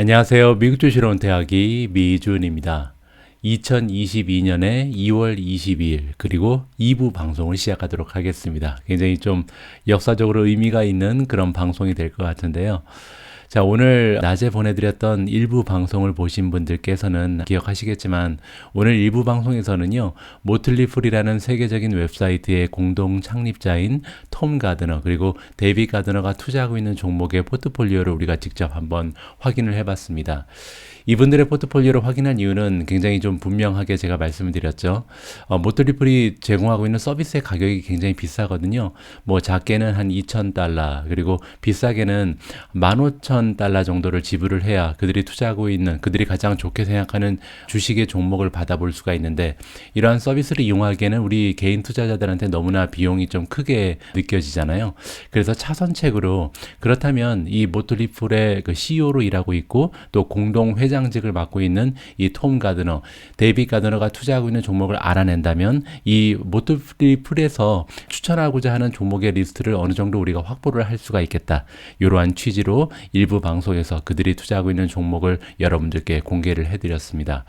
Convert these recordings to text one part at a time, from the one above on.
안녕하세요. 미국 주시론 대학이 미준입니다. 2022년의 2월 22일 그리고 2부 방송을 시작하도록 하겠습니다. 굉장히 좀 역사적으로 의미가 있는 그런 방송이 될 것 같은데요. 자, 오늘 낮에 보내드렸던 일부 방송을 보신 분들께서는 기억하시겠지만 오늘 일부 방송에서는요, 모틀리 풀이라는 세계적인 웹사이트의 공동 창립자인 톰 가드너 그리고 데이비 가드너가 투자하고 있는 종목의 포트폴리오를 우리가 직접 한번 확인을 해봤습니다. 이분들의 포트폴리오를 확인한 이유는 굉장히 좀 분명하게 제가 말씀을 드렸죠. 어, 모틀리플이 제공하고 있는 서비스의 가격이 굉장히 비싸거든요. 뭐 작게는 한 2,000달러, 그리고 비싸게는 15,000달러 정도를 지불을 해야 그들이 투자하고 있는, 그들이 가장 좋게 생각하는 주식의 종목을 받아볼 수가 있는데, 이러한 서비스를 이용하기에는 우리 개인 투자자들한테 너무나 비용이 좀 크게 느껴지잖아요. 그래서 차선책으로, 그렇다면 이 모틀리플의 그 CEO로 일하고 있고, 또 공동 회장 회장직을 맡고 있는 이 톰 가드너, 데이비 가드너가 투자하고 있는 종목을 알아낸다면 이 모트리플에서 추천하고자 하는 종목의 리스트를 어느 정도 우리가 확보를 할 수가 있겠다. 이러한 취지로 일부 방송에서 그들이 투자하고 있는 종목을 여러분들께 공개를 해드렸습니다.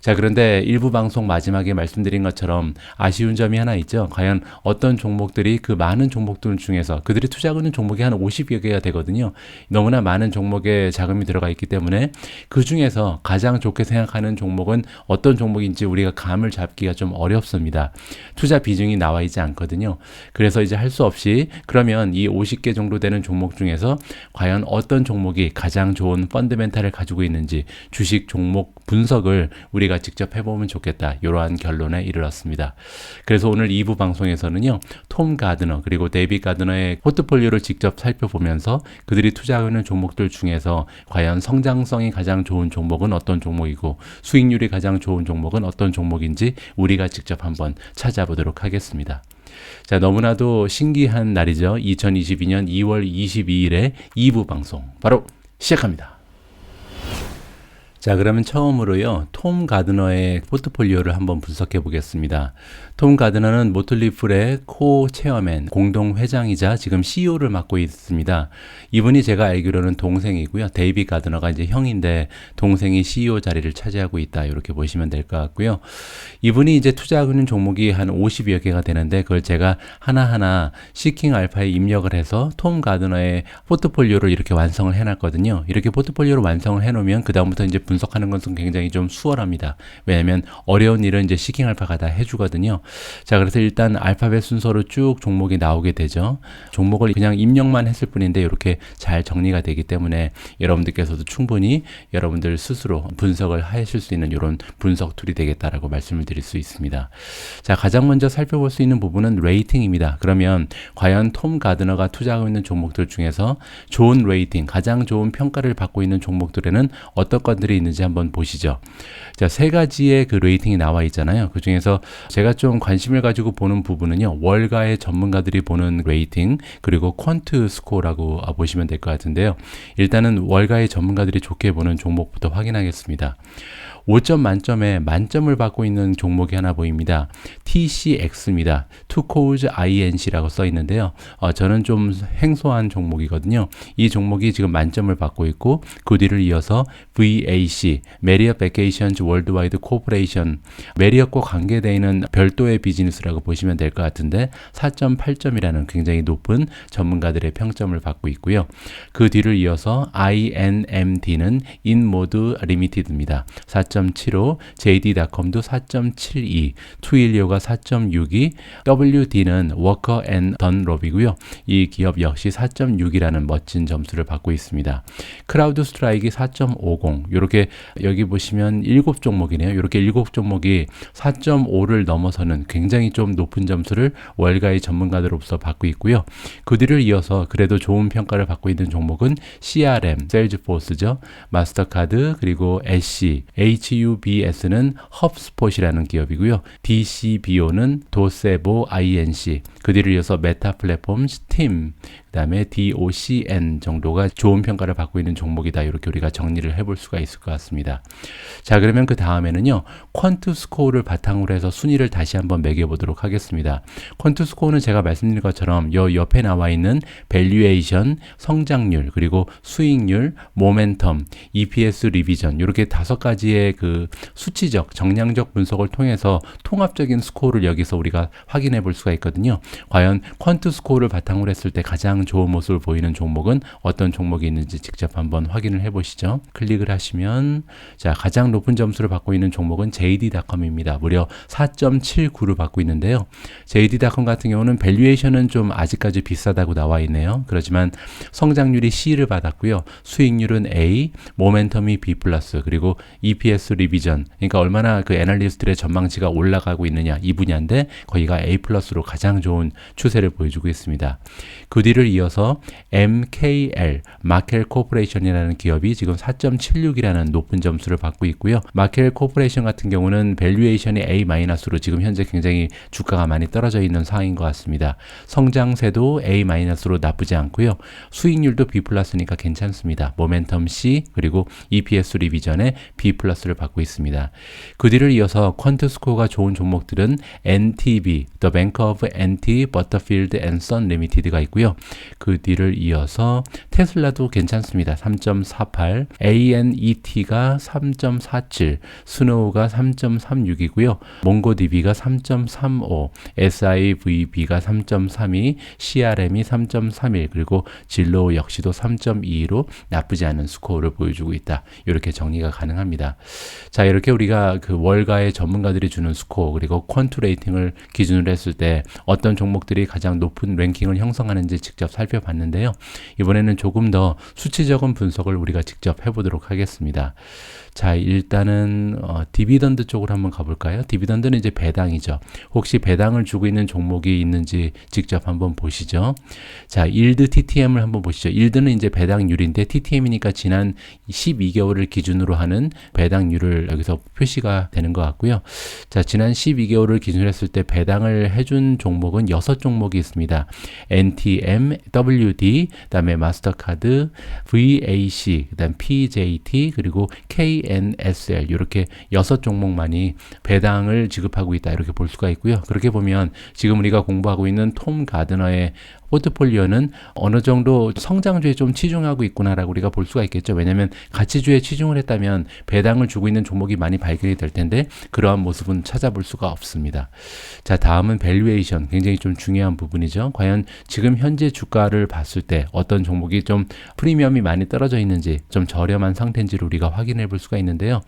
자, 그런데 일부 방송 마지막에 말씀드린 것처럼 아쉬운 점이 하나 있죠. 과연 어떤 종목들이 그 많은 종목들 중에서 그들이 투자하고 있는 종목이 한 50여 개가 되거든요. 너무나 많은 종목에 자금이 들어가 있기 때문에 그 중에 중에서 가장 좋게 생각하는 종목은 어떤 종목인지 우리가 감을 잡기가 좀 어렵습니다. 투자 비중이 나와 있지 않거든요. 그래서 이제 할 수 없이 그러면 이 50개 정도 되는 종목 중에서 과연 어떤 종목이 가장 좋은 펀드멘탈을 가지고 있는지 주식 종목 분석을 우리가 직접 해보면 좋겠다. 이러한 결론에 이르렀습니다. 그래서 오늘 2부 방송에서는요. 톰 가드너 그리고 데이비 가드너의 포트폴리오를 직접 살펴보면서 그들이 투자하는 종목들 중에서 과연 성장성이 가장 좋은 종목은 어떤 종목이고 수익률이 가장 좋은 종목은 어떤 종목인지 우리가 직접 한번 찾아보도록 하겠습니다. 자, 너무나도 신기한 날이죠. 2022년 2월 22일에 2부 방송 바로 시작합니다. 자, 그러면 처음으로요, 톰 가드너의 포트폴리오를 한번 분석해 보겠습니다. 톰 가드너는 모틀리풀의 코 체어맨, 공동 회장이자 지금 CEO를 맡고 있습니다. 이분이 제가 알기로는 동생이고요. 데이비 가드너가 이제 형인데 동생이 CEO 자리를 차지하고 있다. 이렇게 보시면 될 것 같고요. 이분이 이제 투자하고 있는 종목이 한 50여 개가 되는데 그걸 제가 하나하나 시킹 알파에 입력을 해서 톰 가드너의 포트폴리오를 이렇게 완성을 해 놨거든요. 이렇게 포트폴리오를 완성을 해 놓으면 그다음부터 이제 분석하는 것은 굉장히 좀 수월합니다. 왜냐하면 어려운 일은 이제 시킹 알파가 다 해주거든요. 자, 그래서 일단 알파벳 순서로 쭉 종목이 나오게 되죠. 종목을 그냥 입력만 했을 뿐인데 이렇게 잘 정리가 되기 때문에 여러분들께서도 충분히 여러분들 스스로 분석을 하실 수 있는 이런 분석 툴이 되겠다라고 말씀을 드릴 수 있습니다. 자, 가장 먼저 살펴볼 수 있는 부분은 레이팅입니다. 그러면 과연 톰 가드너가 투자하고 있는 종목들 중에서 좋은 레이팅, 가장 좋은 평가를 받고 있는 종목들에는 어떤 것들이 있는지 한번 보시죠. 자, 세 가지의 그 레이팅이 나와 있잖아요. 그 중에서 제가 좀 관심을 가지고 보는 부분은요, 월가의 전문가들이 보는 레이팅, 그리고 퀀트 스코어라고 보시면 될 것 같은데요. 일단은 월가의 전문가들이 좋게 보는 종목부터 확인하겠습니다. 5점 만점에 만점을 받고 있는 종목이 하나 보입니다. TCX입니다. Cause INC라고 써 있는데요. 어, 저는 좀 행소한 종목이거든요. 이 종목이 지금 만점을 받고 있고 그 뒤를 이어서 VAC, Marriott Vacations Worldwide Corporation, 메리엇과 관계되어 있는 별도의 비즈니스라고 보시면 될 것 같은데 4.8점이라는 굉장히 높은 전문가들의 평점을 받고 있고요. 그 뒤를 이어서 INMD는 인모드 리미티드입니다. 4.75, JD.com도 4.72, 투일리오가 4.62, WD는 워커 앤 던롭이고요. 이 기업 역시 4.6이라는 멋진 점수를 받고 있습니다. 크라우드 스트라이크 4.50, 이렇게 여기 보시면 7 종목이네요. 이렇게 7 종목이 4.5를 넘어서는 굉장히 좀 높은 점수를 월가의 전문가들로서 받고 있고요. 그 뒤를 이어서 그래도 좋은 평가를 받고 있는 종목은 CRM, 세일즈포스죠. 마스터카드, 그리고 SC, HUBS는 헙스폿이라는 기업이고요. DCBO는 도세보 INC, 그 뒤를 이어서 메타 플랫폼 스팀, 그다음에 DOCN 정도가 좋은 평가를 받고 있는 종목이다. 이렇게 우리가 정리를 해볼 수가 있을 것 같습니다. 자, 그러면 그 다음에는요. 퀀트 스코어를 바탕으로 해서 순위를 다시 한번 매겨 보도록 하겠습니다. 퀀트 스코어는 제가 말씀드린 것처럼 요 옆에 나와 있는 밸류에이션, 성장률, 그리고 수익률, 모멘텀, EPS 리비전 이렇게 다섯 가지의 그 수치적, 정량적 분석을 통해서 통합적인 스코어를 여기서 우리가 확인해 볼 수가 있거든요. 과연 퀀트 스코어를 바탕으로 했을 때 가장 좋은 모습을 보이는 종목은 어떤 종목이 있는지 직접 한번 확인을 해 보시죠. 클릭을 하시면 자, 가장 높은 점수를 받고 있는 종목은 JD.com입니다. 무려 4.79를 받고 있는데요. JD.com 같은 경우는 밸류에이션은 좀 아직까지 비싸다고 나와 있네요. 그렇지만 성장률이 C를 받았고요. 수익률은 A, 모멘텀이 B 플러스, 그리고 EPS 리비전. 그러니까 얼마나 그 애널리스트들의 전망치가 올라가고 있느냐 이 분야인데 거기가 A 플러스로 가장 좋은 추세를 보여주고 있습니다. 그 뒤를 이어서 MKL 마켈 코퍼레이션이라는 기업이 지금 4.76이라는 높은 점수를 받고 있고요. 마켈 코퍼레이션 같은 경우는 밸류에이션이 A-로 지금 현재 굉장히 주가가 많이 떨어져 있는 상황인 것 같습니다. 성장세도 A-로 나쁘지 않고요. 수익률도 B 플러스니까 괜찮습니다. 모멘텀 C 그리고 EPS 리비전에 B 플러스를 받고 있습니다. 그 뒤를 이어서 퀀트 스코어가 좋은 종목들은 NTB, The Bank of NT, Butterfield and Son Limited가 있고요. 그 뒤를 이어서 테슬라도 괜찮습니다. 3.48, ANET가 3.47, 스노우가 3.36이고요. 몽고DB가 3.35, SIVB가 3.32, CRM이 3.31 그리고 진로 역시도 3.22로 나쁘지 않은 스코어를 보여주고 있다. 이렇게 정리가 가능합니다. 자, 이렇게 우리가 그 월가의 전문가들이 주는 스코어 그리고 퀀투 레이팅을 기준으로 했을 때 어떤 종목들이 가장 높은 랭킹을 형성하는지 직접 살펴봤는데요. 이번에는 조금 더 수치적인 분석을 우리가 직접 해보도록 하겠습니다. 자, 일단은 어, 디비던드 쪽으로 한번 가볼까요? 디비던드는 이제 배당이죠. 혹시 배당을 주고 있는 종목이 있는지 직접 한번 보시죠. 자, 일드 TTM을 한번 보시죠. 일드는 이제 배당률인데 TTM이니까 지난 12개월을 기준으로 하는 배당률을 여기서 표시가 되는 것 같고요. 자, 지난 12개월을 기준으로 했을 때 배당을 해준 종목은 6종목이 있습니다. NTM, WD, 그다음에 마스터카드, VAC, 그다음 PJT 그리고 KNSL 이렇게 여섯 종목만이 배당을 지급하고 있다 이렇게 볼 수가 있고요. 그렇게 보면 지금 우리가 공부하고 있는 톰 가드너의 포트폴리오는 어느 정도 성장주에 좀 치중하고 있구나라고 우리가 볼 수가 있겠죠. 왜냐하면 가치주에 치중을 했다면 배당을 주고 있는 종목이 많이 발견이 될 텐데 그러한 모습은 찾아볼 수가 없습니다. 자, 다음은 밸류에이션 굉장히 좀 중요한 부분이죠. 과연 지금 현재 주가를 봤을 때 어떤 종목이 좀 프리미엄이 많이 떨어져 있는지 좀 저렴한 상태인지를 우리가 확인해 볼 수가 있는데요.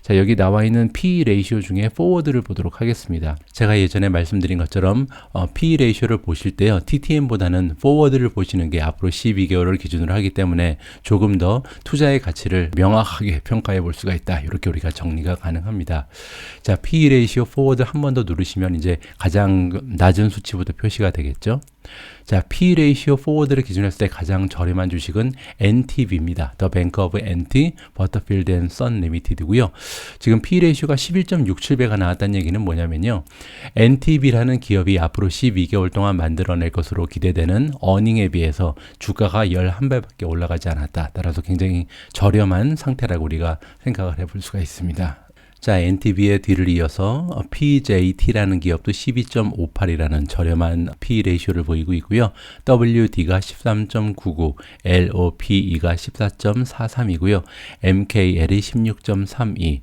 자, 여기 나와 있는 P 레이시오 중에 포워드를 보도록 하겠습니다. 제가 예전에 말씀드린 것처럼 어, P 레이시오를 보실 때요. TTM보다 보다는 포워드를 보시는 게 앞으로 12개월을 기준으로 하기 때문에 조금 더 투자의 가치를 명확하게 평가해 볼 수가 있다. 이렇게 우리가 정리가 가능합니다. 자, P 레이시오 포워드 한 번 더 누르시면 이제 가장 낮은 수치부터 표시가 되겠죠. 자, P 레이시오 포워드를 기준으로 했을 때 가장 저렴한 주식은 NTB입니다. The Bank of NT, Butterfield and Son Limited고요. 지금 P 레이시오가 11.67배가 나왔다는 얘기는 뭐냐면요. NTB라는 기업이 앞으로 12개월 동안 만들어낼 것으로 기대되는 어닝에 비해서 주가가 11배밖에 올라가지 않았다. 따라서 굉장히 저렴한 상태라고 우리가 생각을 해볼 수가 있습니다. 자, NTB의 뒤를 이어서 PJT라는 기업도 12.58이라는 저렴한 P 레이쇼를 보이고 있고요. WD가 13.99, LOPE가 14.43이고요. MKL이 16.32,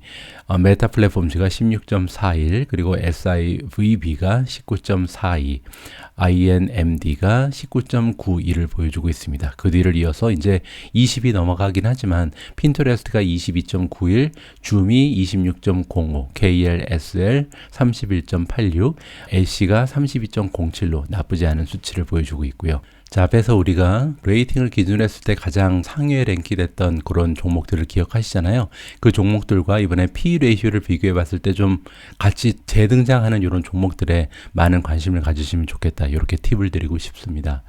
어, 메타 플랫폼즈가 16.41, 그리고 SIVB가 19.42, INMD가 19.91을 보여주고 있습니다. 그 뒤를 이어서 이제 20이 넘어가긴 하지만 핀터레스트가 22.91, 줌이 26.05, KLSL 31.86, LC가 32.07로 나쁘지 않은 수치를 보여주고 있고요. 자, 앞에서 우리가 레이팅을 기준으로 했을 때 가장 상위에 랭크됐던 그런 종목들을 기억하시잖아요. 그 종목들과 이번에 P 레이쇼를 비교해 봤을 때 좀 같이 재등장하는 이런 종목들에 많은 관심을 가지시면 좋겠다. 이렇게 팁을 드리고 싶습니다.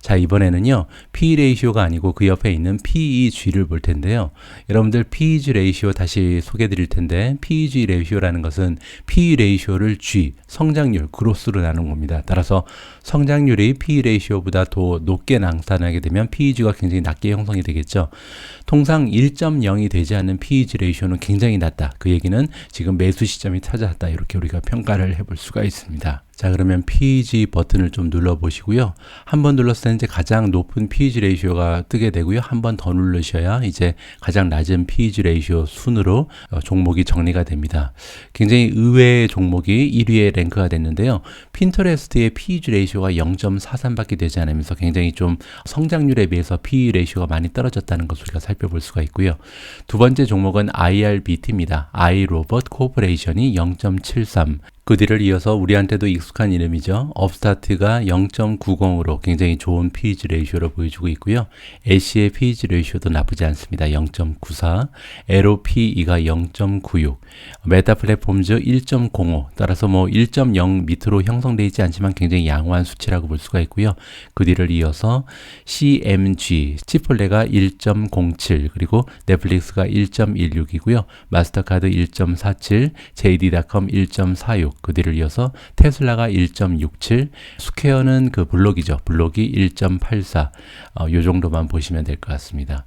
자, 이번에는요. P 레이쇼가 아니고 그 옆에 있는 PEG를 볼 텐데요. 여러분들 PEG 레이쇼 다시 소개해 드릴 텐데 PEG 레이쇼라는 것은 P 레이쇼를 G, 성장률, 그로스로 나눈 겁니다. 따라서 성장률이 P 레이쇼보다 더 높게 나타나게 되면 PEG가 굉장히 낮게 형성이 되겠죠. 통상 1.0이 되지 않는 PEG 레이쇼는 굉장히 낮다. 그 얘기는 지금 매수 시점이 찾아왔다. 이렇게 우리가 평가를 해볼 수가 있습니다. 자 그러면 PEG 버튼을 좀 눌러 보시고요. 한 번 눌렀을 때 이제 가장 높은 PEG 레이쇼가 뜨게 되고요. 한 번 더 누르셔야 이제 가장 낮은 PEG 레이쇼 순으로 어, 종목이 정리가 됩니다. 굉장히 의외의 종목이 1위에 랭크가 됐는데요. 핀터레스트의 PEG 레이쇼가 0.43밖에 되지 않으면서 굉장히 좀 성장률에 비해서 PE 레이쇼가 많이 떨어졌다는 것을 우리가 살펴볼 수가 있고요. 두 번째 종목은 IRBT입니다. iRobot 코퍼레이션이 0.73 그 뒤를 이어서 우리한테도 익숙한 이름이죠. 업스타트가 0.90으로 굉장히 좋은 PEG 레이쇼를 보여주고 있고요. 애쉬의 PEG 레이쇼도 나쁘지 않습니다. 0.94, LOPE가 0.96, 메타 플랫폼즈 1.05, 따라서 뭐 1.0 밑으로 형성되어 있지 않지만 굉장히 양호한 수치라고 볼 수가 있고요. 그 뒤를 이어서 CMG, 치폴레가 1.07, 그리고 넷플릭스가 1.16이고요. 마스터카드 1.47, JD.com 1.46, 그 뒤를 이어서 테슬라가 1.67, 스퀘어는 그 블록이죠. 블록이 1.84. 어, 요 정도만 보시면 될 것 같습니다.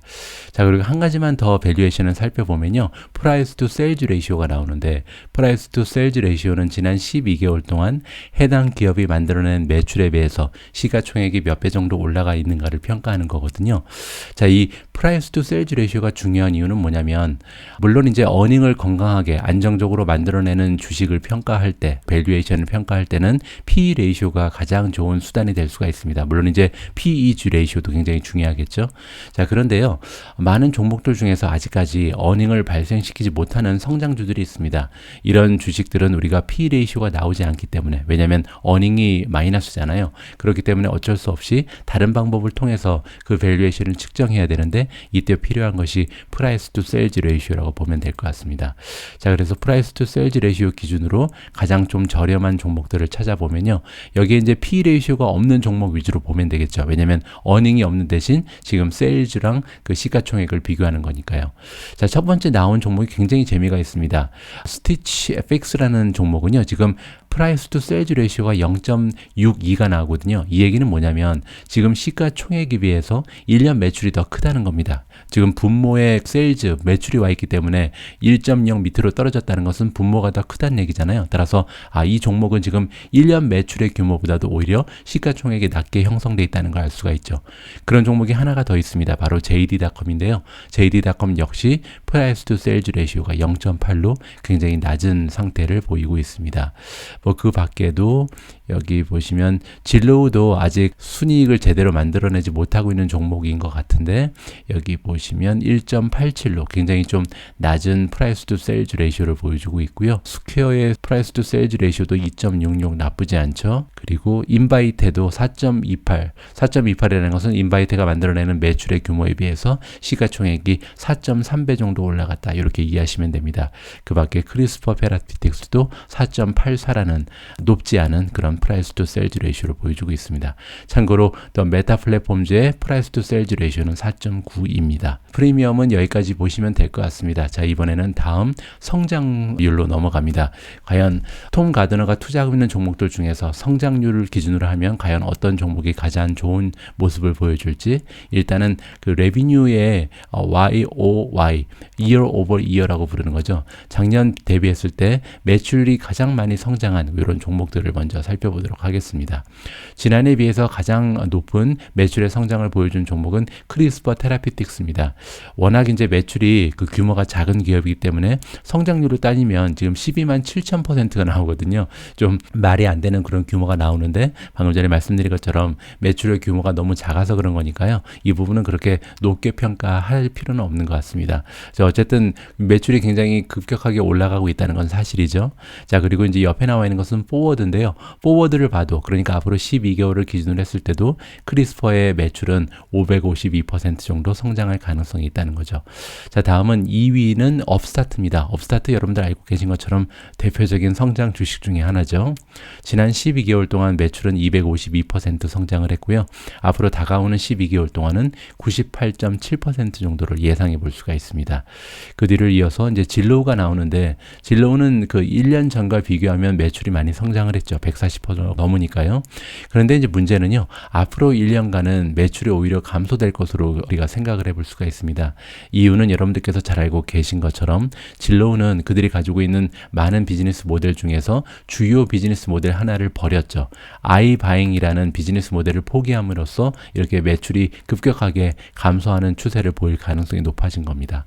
자, 그리고 한 가지만 더 밸류에이션을 살펴보면요. 프라이스 투 세일즈 레이시오가 나오는데 프라이스 투 세일즈 레이시오는 지난 12개월 동안 해당 기업이 만들어낸 매출에 비해서 시가총액이 몇 배 정도 올라가 있는가를 평가하는 거거든요. 자, 이 프라이스 투 세일즈 레이시오가 중요한 이유는 뭐냐면 물론 이제 어닝을 건강하게 안정적으로 만들어내는 주식을 평가할 때 밸류에이션을 평가할 때는 PE 레이쇼가 가장 좋은 수단이 될 수가 있습니다. 물론 이제 PEG 레이쇼도 굉장히 중요하겠죠. 자, 그런데요. 많은 종목들 중에서 아직까지 어닝을 발생시키지 못하는 성장주들이 있습니다. 이런 주식들은 우리가 PE 레이쇼가 나오지 않기 때문에 왜냐하면 어닝이 마이너스잖아요. 그렇기 때문에 어쩔 수 없이 다른 방법을 통해서 그 밸류에이션을 측정해야 되는데 이때 필요한 것이 프라이스 투 셀즈 레이쇼라고 보면 될 것 같습니다. 자, 그래서 프라이스 투 셀즈 레이쇼 기준으로 가장 좀 저렴한 종목들을 찾아보면요. 여기에 이제 P 레이쇼가 없는 종목 위주로 보면 되겠죠. 왜냐면 어닝이 없는 대신 지금 세일즈랑 그 시가총액을 비교하는 거니까요. 자, 첫 번째 나온 종목이 굉장히 재미가 있습니다. 스티치 FX라는 종목은요. 지금 프라이스 투 세일즈 레이쇼가 0.62가 나오거든요. 이 얘기는 뭐냐면 지금 시가총액에 비해서 1년 매출이 더 크다는 겁니다. 지금 분모의 세일즈 매출이 와 있기 때문에 1.0 밑으로 떨어졌다는 것은 분모가 더 크다는 얘기잖아요. 따라서 아, 이 종목은 지금 1년 매출의 규모보다도 오히려 시가총액이 낮게 형성돼 있다는 걸 알 수가 있죠. 그런 종목이 하나가 더 있습니다. 바로 JD.com인데요. JD.com 역시 프라이스 투 세일즈 레이쇼가 0.8로 굉장히 낮은 상태를 보이고 있습니다. 뭐 그 밖에도 여기 보시면 진로우도 아직 순이익을 제대로 만들어내지 못하고 있는 종목인 것 같은데 여기 보시면 1.87로 굉장히 좀 낮은 프라이스 투 세일즈 레이쇼를 보여주고 있고요. 스퀘어의 프라이스 투 세일즈 레이쇼도 2.66 나쁘지 않죠. 그리고 인바이테도 4.28 4.28이라는 것은 인바이테가 만들어내는 매출의 규모에 비해서 시가총액이 4.3배 정도 올라갔다 이렇게 이해하시면 됩니다. 그 밖에 크리스퍼 페라티틱스도 4.84라는 높지 않은 그런 프라이스 투 셀즈 레이쇼를 보여주고 있습니다. 참고로 더 메타 플랫폼즈의 투 셀즈 레이쇼는 4.9입니다. 프리미엄은 여기까지 보시면 될 것 같습니다. 자, 이번에는 다음 성장률로 넘어갑니다. 과연 톰 가드너가 투자하고 있는 종목들 중에서 성장률을 기준으로 하면 과연 어떤 종목이 가장 좋은 모습을 보여줄지 일단은 그 레비뉴의 YOY, year over year라고 부르는 거죠. 작년 대비했을 때 매출이 가장 많이 성장한 이런 종목들을 먼저 살펴 보도록 하겠습니다. 지난해에 비해서 가장 높은 매출의 성장을 보여준 종목은 크리스퍼 테라피틱스입니다. 워낙 이제 매출이 그 규모가 작은 기업이기 때문에 성장률을 따지면 지금 12만 7천 퍼센트가 나오거든요. 좀 말이 안 되는 그런 규모가 나오는데 방금 전에 말씀드린 것처럼 매출의 규모가 너무 작아서 그런 거니까요. 이 부분은 그렇게 높게 평가할 필요는 없는 것 같습니다. 자, 어쨌든 매출이 굉장히 급격하게 올라가고 있다는 건 사실이죠. 자, 그리고 이제 옆에 나와 있는 것은 포워드인데요. 포워드 를 봐도 그러니까 앞으로 12개월을 기준으로 했을 때도 크리스퍼의 매출은 552% 정도 성장할 가능성이 있다는 거죠. 자, 다음은 2위는 업스타트입니다. 업스타트 여러분들 알고 계신 것처럼 대표적인 성장 주식 중에 하나죠. 지난 12개월 동안 매출은 252% 성장을 했고요. 앞으로 다가오는 12개월 동안은 98.7% 정도를 예상해 볼 수가 있습니다. 그 뒤를 이어서 이제 진로우가 나오는데 진로우는 그 1년 전과 비교하면 매출이 많이 성장을 했죠. 140 40% 넘으니까요. 그런데 이제 문제는요. 앞으로 1년간은 매출이 오히려 감소될 것으로 우리가 생각을 해볼 수가 있습니다. 이유는 여러분들께서 잘 알고 계신 것처럼 진로우는 그들이 가지고 있는 많은 비즈니스 모델 중에서 주요 비즈니스 모델 하나를 버렸죠. 아이바잉이라는 비즈니스 모델을 포기함으로써 이렇게 매출이 급격하게 감소하는 추세를 보일 가능성이 높아진 겁니다.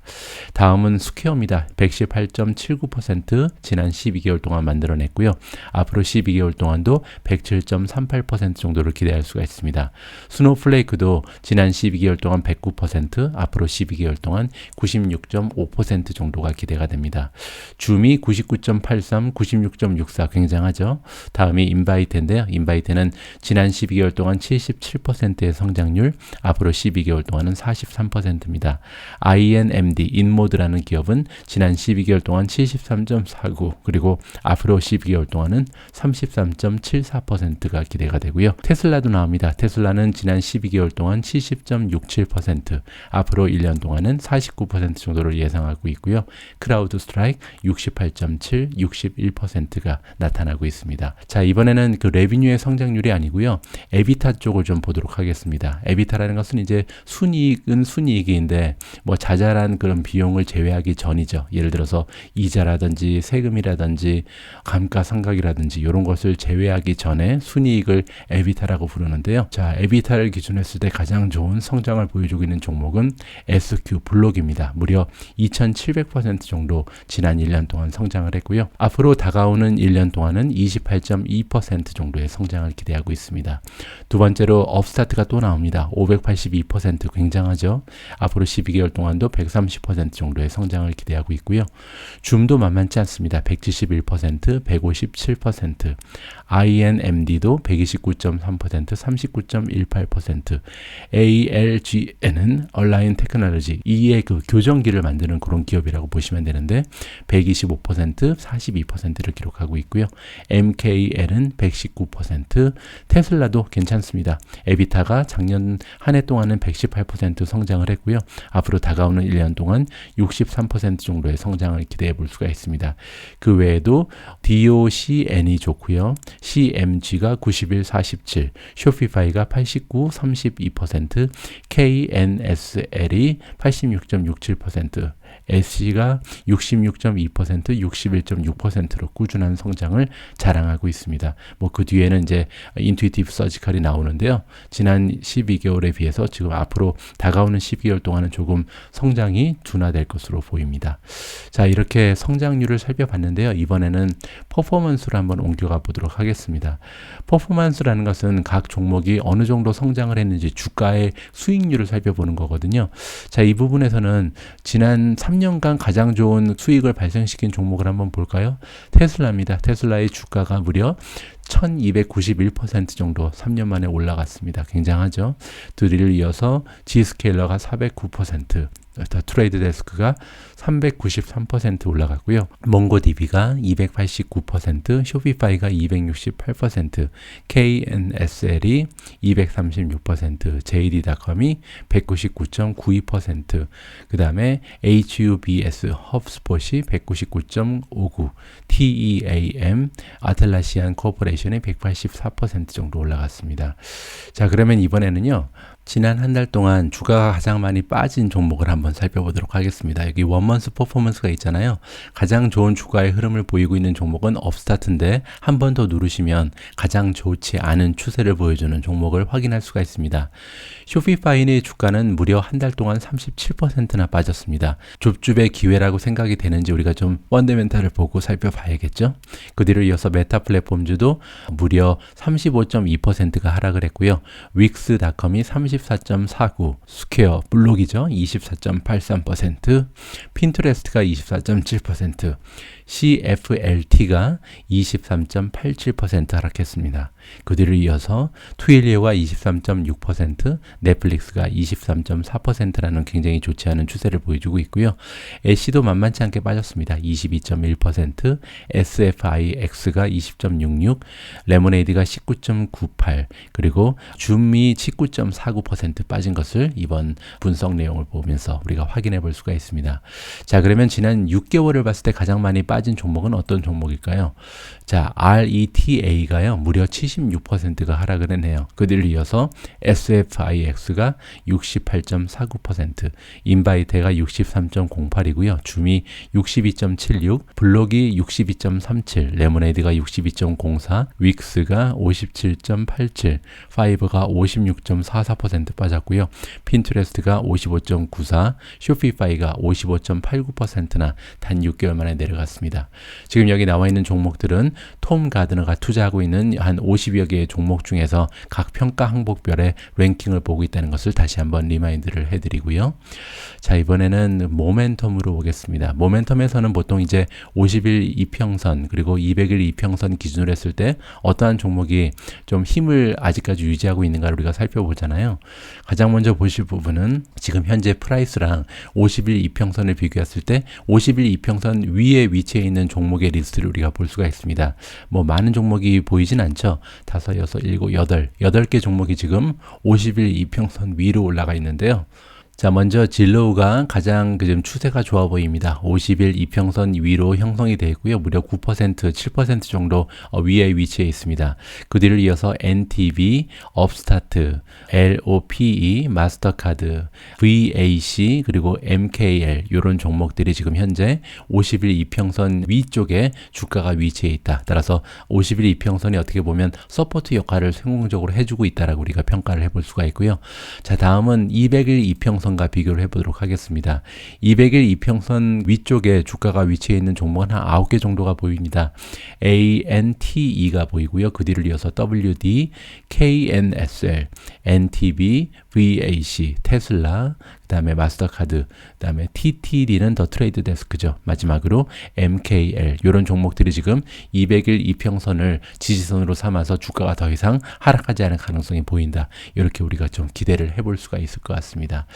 다음은 스퀘어입니다. 118.79% 지난 12개월 동안 만들어냈고요. 앞으로 12개월 동안 도 107.38% 정도를 기대할 수가 있습니다. 스노플레이크도 지난 12개월 동안 109%, 앞으로 12개월 동안 96.5% 정도가 기대가 됩니다. 줌이 99.83, 96.64 굉장하죠. 다음이 인바이트인데요. 인바이트는 지난 12개월 동안 77%의 성장률, 앞으로 12개월 동안은 43%입니다. INMD, 인모드라는 기업은 지난 12개월 동안 73.49, 그리고 앞으로 12개월 동안은 33.74%가 기대가 되고요. 테슬라도 나옵니다. 테슬라는 지난 12개월 동안 70.67%, 앞으로 1년 동안은 49% 정도를 예상하고 있고요. 크라우드 스트라이크 68.7, 61%가 나타나고 있습니다. 자, 이번에는 그 레비뉴의 성장률이 아니고요. 에비타 쪽을 좀 보도록 하겠습니다. 에비타라는 것은 이제 순이익은 순이익인데 뭐 자잘한 그런 비용을 제외하기 전이죠. 예를 들어서 이자라든지 세금이라든지 감가상각이라든지 이런 것을 제외 하기 전에 순이익을 에비타라고 부르는데요. 자, 에비타를 기준으로 했을 때 가장 좋은 성장을 보여주고 있는 종목은 SQ 블록입니다. 무려 2700% 정도 지난 1년 동안 성장을 했고요. 앞으로 다가오는 1년 동안은 28.2% 정도의 성장을 기대하고 있습니다. 두 번째로 업스타트가 또 나옵니다. 582% 굉장하죠. 앞으로 12개월 동안도 130% 정도의 성장을 기대하고 있고요. 줌도 만만치 않습니다. 171%, 157%, INMD도 129.3%, 39.18%, ALGN은 얼라인 테크놀로지, 이의 그 교정기를 만드는 그런 기업이라고 보시면 되는데 125%, 42%를 기록하고 있고요. MKL은 119%, 테슬라도 괜찮습니다. 에비타가 작년 한 해 동안은 118% 성장을 했고요. 앞으로 다가오는 1년 동안 63% 정도의 성장을 기대해 볼 수가 있습니다. 그 외에도 DOCN이 좋고요. CMG가 91, 47, 쇼피파이가 89, 32%, KNSL이 86.67%, SC가 66.2%, 61.6%로 꾸준한 성장을 자랑하고 있습니다. 뭐 그 뒤에는 이제 인투이티브 서지컬이 나오는데요. 지난 12개월에 비해서 지금 앞으로 다가오는 12개월 동안은 조금 성장이 둔화될 것으로 보입니다. 자, 이렇게 성장률을 살펴봤는데요. 이번에는 퍼포먼스로 한번 옮겨가 보도록 하겠습니다. 퍼포먼스라는 것은 각 종목이 어느 정도 성장을 했는지 주가의 수익률을 살펴보는 거거든요. 자, 이 부분에서는 지난 3 년간 가장 좋은 수익을 발생시킨 종목을 한번 볼까요? 테슬라입니다. 테슬라의 주가가 무려 1291% 정도 3년 만에 올라갔습니다. 굉장하죠. 드릴을 이어서 G스케일러가 409%, 트레이드 데스크가 393% 올라갔고요. 몽고DB가 289%, 쇼피파이가 268%, KNSL이 236%, JD.com이 199.92%, 그 다음에 HUBS, 헙스폿이 199.59, TEAM, 아틀라시안 코퍼레이션 이 184% 정도 올라갔습니다. 자, 그러면 이번에는요. 지난 한 달 동안 주가가 가장 많이 빠진 종목을 한번 살펴보도록 하겠습니다. 여기 원먼스 퍼포먼스가 있잖아요. 가장 좋은 주가의 흐름을 보이고 있는 종목은 업스타트인데 한 번 더 누르시면 가장 좋지 않은 추세를 보여주는 종목을 확인할 수가 있습니다. 쇼피파이의 주가는 무려 한 달 동안 37%나 빠졌습니다. 좁줍의 기회라고 생각이 되는지 우리가 좀 펀더멘탈을 보고 살펴봐야겠죠. 그 뒤를 이어서 메타 플랫폼주도 무려 35.2%가 하락을 했고요. 윅스닷컴이 34.49, 스퀘어 블록이죠. 24.83%, 핀트레스트가 24.7%, CFLT가 23.87% 하락했습니다. 그 뒤를 이어서 트윌리오가 23.6%, 넷플릭스가 23.4%라는 굉장히 좋지 않은 추세를 보여주고 있고요. 애쉬도 만만치 않게 빠졌습니다. 22.1%, SFIX가 20.66, 레모네이드가 19.98, 그리고 줌이 19.49% 빠진 것을 이번 분석 내용을 보면서 우리가 확인해 볼 수가 있습니다. 자, 그러면 지난 6개월을 봤을 때 가장 많이 빠진 종목은 어떤 종목일까요? 자, RETA가요, 무려 76%가 하락을 했네요. 그들 이어서 SFIX가 68.49%, 인바이테가 63.08이고요. 줌이 62.76, 블록이 62.37, 레모네이드가 62.04, 윅스가 57.87, 파이버가 56.44% 빠졌고요. 핀트레스트가 55.94, 쇼피파이가 55.89%나 단 6개월 만에 내려갔습니다. 지금 여기 나와 있는 종목들은 톰 가드너가 투자하고 있는 한 50여 개의 종목 중에서 각 평가 항목별의 랭킹을 보고 있다는 것을 다시 한번 리마인드를 해드리고요. 자, 이번에는 모멘텀으로 보겠습니다. 모멘텀에서는 보통 이제 50일 이평선 그리고 200일 이평선 기준으로 했을 때 어떠한 종목이 좀 힘을 아직까지 유지하고 있는가를 우리가 살펴보잖아요. 가장 먼저 보실 부분은 지금 현재 프라이스랑 50일 이평선을 비교했을 때 50일 이평선 위에 위치 해 있는 종목의 리스트를 우리가 볼 수가 있습니다. 뭐 많은 종목이 보이진 않죠. 다섯, 여섯, 일곱, 여덟, 여덟 개 종목이 지금 50일 이평선 위로 올라가 있는데요. 자, 먼저 진로우가 가장 그좀 추세가 좋아 보입니다. 50일 이평선 위로 형성이 되어 있고요. 무려 9%, 7% 정도 어, 위에 위치해 있습니다. 그 뒤를 이어서 NTV, 업스타트, LOPE, 마스터카드, VAC, 그리고 MKL 이런 종목들이 지금 현재 50일 이평선 위쪽에 주가가 위치해 있다. 따라서 50일 이평선이 어떻게 보면 서포트 역할을 성공적으로 해주고 있다라고 우리가 평가를 해볼 수가 있고요. 자, 다음은 200일 이평선 이평선과 비교를 해보도록 하겠습니다. 200일 이평선 위쪽에 주가가 위치해 있는 종목은 한 9개 정도가 보입니다. ANTE가 보이고요. 그 뒤를 이어서 WD, KNSL, NTB, VAC, 테슬라, 그 다음에 마스터카드, 그 다음에 TTD는 더 트레이드 데스크죠. 마지막으로 MKL 이런 종목들이 지금 200일 이평선을 지지선으로 삼아서 주가가 더 이상 하락하지 않을 가능성이 보인다. 이렇게 우리가 좀 기대를 해볼 수가 있을 것 같습니다.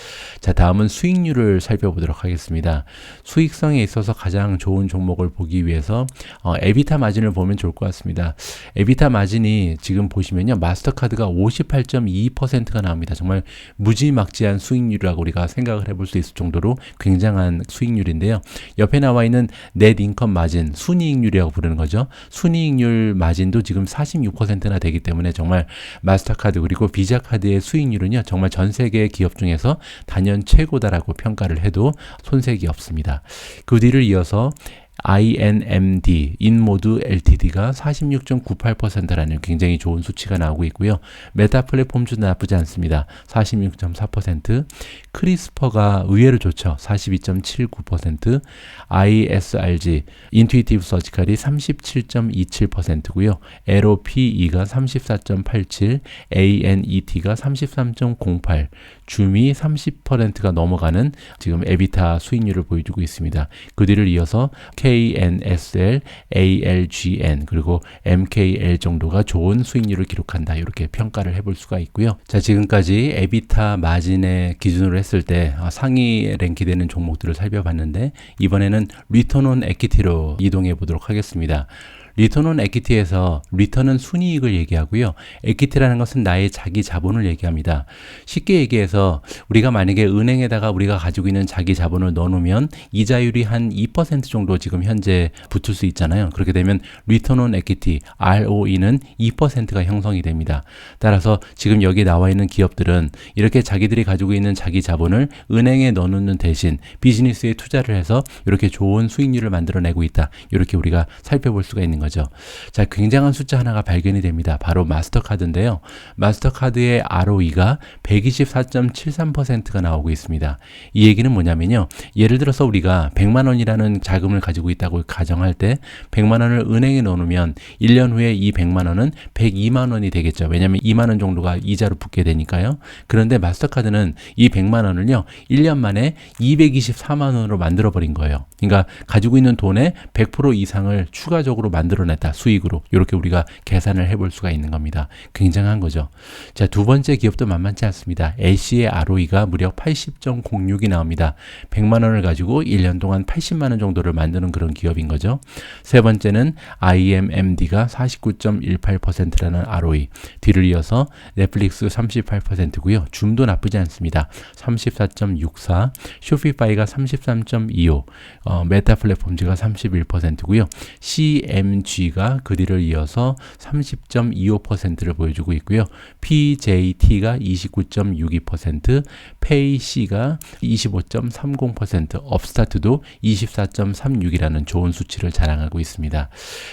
자 다음은 수익률을 살펴보도록 하겠습니다. 수익성에 있어서 가장 좋은 종목을 보기 위해서 어, 에비타 마진을 보면 좋을 것 같습니다. 에비타 마진이 지금 보시면요 마스터카드가 58.2%가 나옵니다. 정말 무지막지한 수익률이라고 우리가 생각을 해볼 수 있을 정도로 굉장한 수익률인데요. 옆에 나와 있는 넷 인컴 마진, 순이익률이라고 부르는 거죠. 순이익률 마진도 지금 46%나 되기 때문에 정말 마스터카드 그리고 비자 카드의 수익률은요. 정말 전 세계 기업 중에서 단연 최고다라고 평가를 해도 손색이 없습니다. 그 뒤를 이어서 INMD, 인모드 LTD가 46.98%라는 굉장히 좋은 수치가 나오고 있고요. 메타 플랫폼도 나쁘지 않습니다. 46.4%. 크리스퍼가 의외로 좋죠. 42.79%. ISRG, 인투이티브 서지컬이 37.27%고요. LOPE가 34.87, ANET가 33.08, 줌이 30%가 넘어가는 지금 에비타 수익률을 보여주고 있습니다. 그 뒤를 이어서 K KNSL, ALGN 그리고 MKL 정도가 좋은 수익률을 기록한다. 이렇게 평가를 해볼 수가 있고요. 자, 지금까지 에비타 마진의 기준으로 했을 때 어, 상위 랭크되는 종목들을 살펴봤는데 이번에는 리턴 온 에퀴티로 이동해 보도록 하겠습니다. 리턴 온 에퀴티에서 리턴은 순이익을 얘기하고요. 에퀴티라는 것은 나의 자기 자본을 얘기합니다. 쉽게 얘기해서 우리가 만약에 은행에다가 우리가 가지고 있는 자기 자본을 넣어놓으면 이자율이 한 2% 정도 지금 현재 붙을 수 있잖아요. 그렇게 되면 리턴 온 에퀴티 ROE는 2%가 형성이 됩니다. 따라서 지금 여기 나와 있는 기업들은 이렇게 자기들이 가지고 있는 자기 자본을 은행에 넣어놓는 대신 비즈니스에 투자를 해서 이렇게 좋은 수익률을 만들어내고 있다. 이렇게 우리가 살펴볼 수가 있는 거죠. 거죠. 자, 굉장한 숫자 하나가 발견이 됩니다. 바로 마스터카드인데요. 마스터카드의 ROE가 124.73%가 나오고 있습니다. 이 얘기는 뭐냐면요. 예를 들어서 우리가 100만 원이라는 자금을 가지고 있다고 가정할 때 100만 원을 은행에 넣어놓으면 1년 후에 이 100만 원은 102만 원이 되겠죠. 왜냐하면 2만 원 정도가 이자로 붙게 되니까요. 그런데 마스터카드는 이 100만 원을요. 1년 만에 224만 원으로 만들어 버린 거예요. 그러니까 가지고 있는 돈의 100% 이상을 추가적으로 만들어 만들어냈다. 수익으로. 이렇게 우리가 계산을 해볼 수가 있는 겁니다. 굉장한 거죠. 자, 두 번째 기업도 만만치 않습니다. LC의 ROE가 무려 80.06이 나옵니다. 100만 원을 가지고 1년 동안 80만 원 정도를 만드는 그런 기업인 거죠. 세 번째는 IMMD가 49.18%라는 ROE. 뒤를 이어서 넷플릭스 38%고요. 줌도 나쁘지 않습니다. 34.64, 쇼피파이가 33.25, 어, 메타 플랫폼즈가 31%고요. CMG 가 그 뒤를 이어서 30.25%를 보여주고 있고요. PJT가 29.62%, 페이C가 25.30%, 업스타트도 24.36이라는 좋은 수치를 자랑하고 있습니다.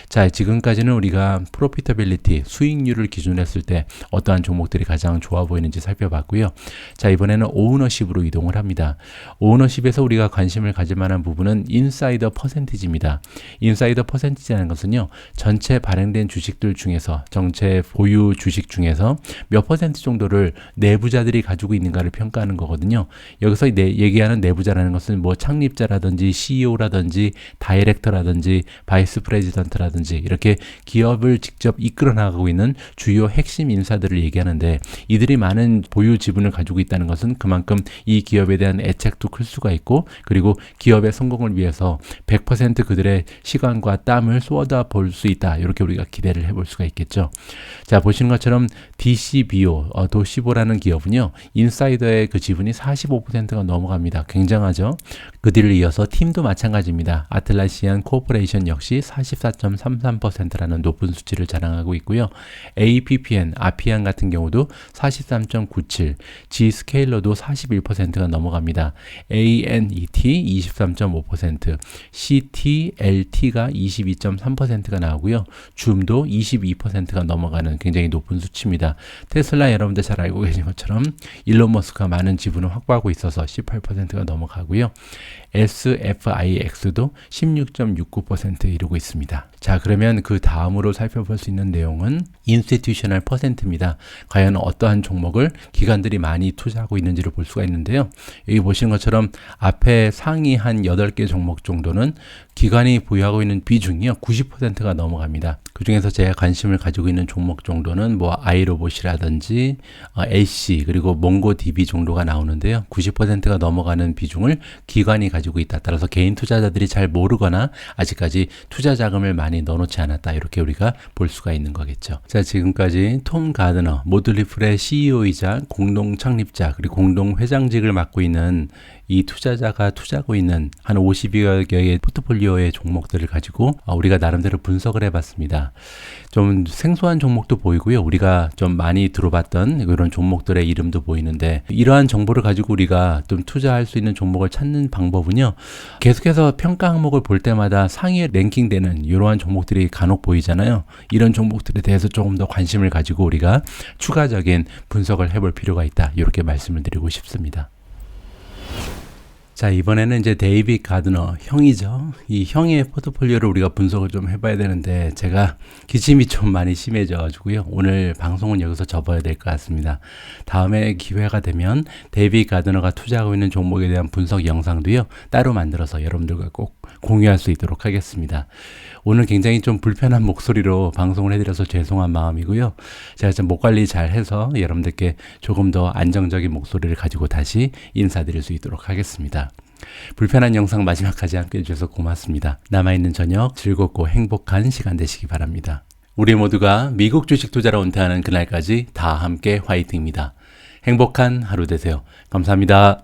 자, 지금까지는 우리가 프로피터빌리티, 수익률을 기준으로 했을 때 어떠한 종목들이 가장 좋아 보이는지 살펴봤고요. 자, 이번에는 오너십으로 이동을 합니다. 오너십에서 우리가 관심을 가질 만한 부분은 인사이더 퍼센티지입니다. 인사이더 퍼센티지라는 것은 요, 전체 발행된 주식들 중에서, 전체 보유 주식 중에서 몇 퍼센트 정도를 내부자들이 가지고 있는가를 평가하는 거거든요. 여기서 내, 얘기하는 내부자라는 것은 뭐 창립자라든지 CEO라든지 다이렉터라든지 바이스 프레지던트라든지 이렇게 기업을 직접 이끌어 나가고 있는 주요 핵심 인사들을 얘기하는데 이들이 많은 보유 지분을 가지고 있다는 것은 그만큼 이 기업에 대한 애착도 클 수가 있고 그리고 기업의 성공을 위해서 100% 그들의 시간과 땀을 쏟아 볼 수 있다. 이렇게 우리가 기대를 해볼 수가 있겠죠. 자, 보시는 것처럼 DCBO, 어, 도시보라는 기업은요, 인사이더의 그 지분이 45%가 넘어갑니다. 굉장하죠? 그 뒤를 이어서 팀도 마찬가지입니다. 아틀라시안 코퍼레이션 역시 44.33%라는 높은 수치를 자랑하고 있고요. APPN, 아피안 같은 경우도 43.97, G 스케일러도 41%가 넘어갑니다. ANET 23.5%, CTLT가 22.3%가 나오고요. 줌도 22%가 넘어가는 굉장히 높은 수치입니다. 테슬라 여러분들 잘 알고 계신 것처럼 일론 머스크가 많은 지분을 확보하고 있어서 18%가 넘어가고요. SFIX도 16.69% 이루고 있습니다. 자, 그러면 그 다음으로 살펴볼 수 있는 내용은 인스티튜셔널 퍼센트입니다. 과연 어떠한 종목을 기관들이 많이 투자하고 있는지를 볼 수가 있는데요. 여기 보시는 것처럼 앞에 상위 한 8개 종목 정도는 기관이 보유하고 있는 비중이요. 90%가 넘어갑니다. 그 중에서 제가 관심을 가지고 있는 종목 정도는 뭐 아이로봇이라든지 어, LC 그리고 몽고DB 정도가 나오는데요. 90%가 넘어가는 비중을 기관이 가지고 있다. 따라서 개인 투자자들이 잘 모르거나 아직까지 투자 자금을 많이 넣어놓지 않았다. 이렇게 우리가 볼 수가 있는 거겠죠. 자, 지금까지 톰 가드너, 모들리플의 CEO이자 공동 창립자 그리고 공동 회장직을 맡고 있는 이 투자자가 투자하고 있는 한 50여 개의 포트폴리오의 종목들을 가지고 어, 우리가 나름대로 분석을 해봤습니다. 좀 생소한 종목도 보이고요. 우리가 좀 많이 들어봤던 이런 종목들의 이름도 보이는데 이러한 정보를 가지고 우리가 좀 투자할 수 있는 종목을 찾는 방법은요. 계속해서 평가 항목을 볼 때마다 상위에 랭킹되는 이러한 종목들이 간혹 보이잖아요. 이런 종목들에 대해서 조금 더 관심을 가지고 우리가 추가적인 분석을 해볼 필요가 있다. 이렇게 말씀을 드리고 싶습니다. 자, 이번에는 이제 데이비 가드너 형이죠. 이 형의 포트폴리오를 우리가 분석을 좀 해봐야 되는데 제가 기침이 좀 많이 심해져 가지고요. 오늘 방송은 여기서 접어야 될 것 같습니다. 다음에 기회가 되면 데이비 가드너가 투자하고 있는 종목에 대한 분석 영상도요. 따로 만들어서 여러분들과 꼭 공유할 수 있도록 하겠습니다. 오늘 굉장히 좀 불편한 목소리로 방송을 해드려서 죄송한 마음이고요. 제가 좀 목 관리 잘 해서 여러분들께 조금 더 안정적인 목소리를 가지고 다시 인사드릴 수 있도록 하겠습니다. 불편한 영상 마지막까지 함께 해주셔서 고맙습니다. 남아있는 저녁 즐겁고 행복한 시간 되시기 바랍니다. 우리 모두가 미국 주식 투자로 은퇴하는 그날까지 다 함께 화이팅입니다. 행복한 하루 되세요. 감사합니다.